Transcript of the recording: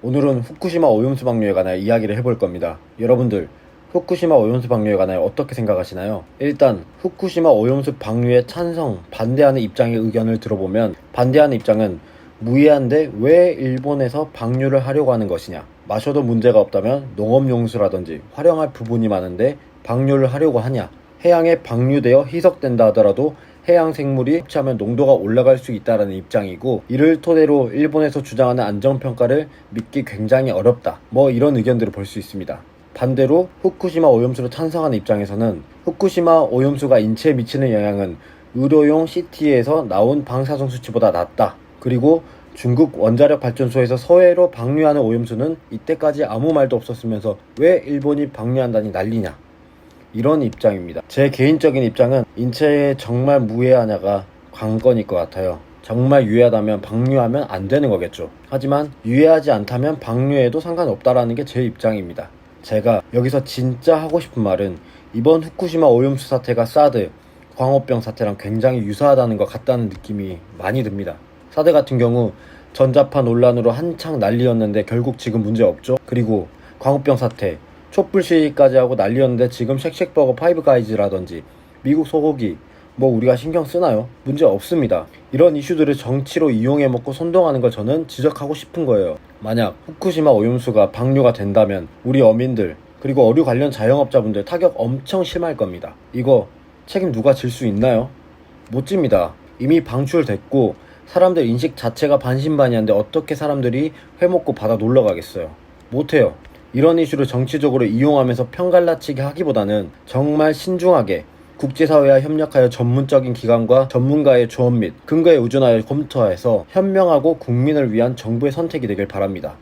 오늘은 후쿠시마 오염수 방류에 관하여 이야기를 해볼 겁니다. 여러분들, 후쿠시마 오염수 방류에 관하여 어떻게 생각하시나요? 일단 후쿠시마 오염수 방류에 찬성, 반대하는 입장의 의견을 들어보면 반대하는 입장은 무해한데 왜 일본에서 방류를 하려고 하는 것이냐? 마셔도 문제가 없다면 농업용수라든지 활용할 부분이 많은데 방류를 하려고 하냐? 해양에 방류되어 희석된다 하더라도 해양 생물이 섭취하면 농도가 올라갈 수 있다라는 입장이고 이를 토대로 일본에서 주장하는 안전평가를 믿기 굉장히 어렵다. 뭐 이런 의견들을 볼 수 있습니다. 반대로 후쿠시마 오염수를 찬성하는 입장에서는 후쿠시마 오염수가 인체에 미치는 영향은 의료용 CT에서 나온 방사성 수치보다 낮다. 그리고 중국 원자력 발전소에서 서해로 방류하는 오염수는 이때까지 아무 말도 없었으면서 왜 일본이 방류한다니 난리냐. 이런 입장입니다. 제 개인적인 입장은 인체에 정말 무해하냐가 관건일 것 같아요. 정말 유해하다면 방류하면 안 되는 거겠죠. 하지만 유해하지 않다면 방류해도 상관없다라는 게 제 입장입니다. 제가 여기서 진짜 하고 싶은 말은 이번 후쿠시마 오염수 사태가 사드, 광우병 사태랑 굉장히 유사하다는 것 같다는 느낌이 많이 듭니다. 사드 같은 경우 전자파 논란으로 한창 난리였는데 결국 지금 문제 없죠. 그리고 광우병 사태 촛불 시위까지 하고 난리였는데 지금 쉑쉑버거 파이브가이즈라든지 미국 소고기 뭐 우리가 신경 쓰나요? 문제 없습니다. 이런 이슈들을 정치로 이용해 먹고 선동하는 걸 저는 지적하고 싶은 거예요. 만약 후쿠시마 오염수가 방류가 된다면 우리 어민들 그리고 어류 관련 자영업자분들 타격 엄청 심할 겁니다. 이거 책임 누가 질 수 있나요? 못 집니다. 이미 방출됐고 사람들 인식 자체가 반신반의한데 어떻게 사람들이 회 먹고 바다 놀러 가겠어요? 못해요. 이런 이슈를 정치적으로 이용하면서 편갈라치기 하기보다는 정말 신중하게 국제사회와 협력하여 전문적인 기관과 전문가의 조언 및 근거에 의존하여 검토해서 현명하고 국민을 위한 정부의 선택이 되길 바랍니다.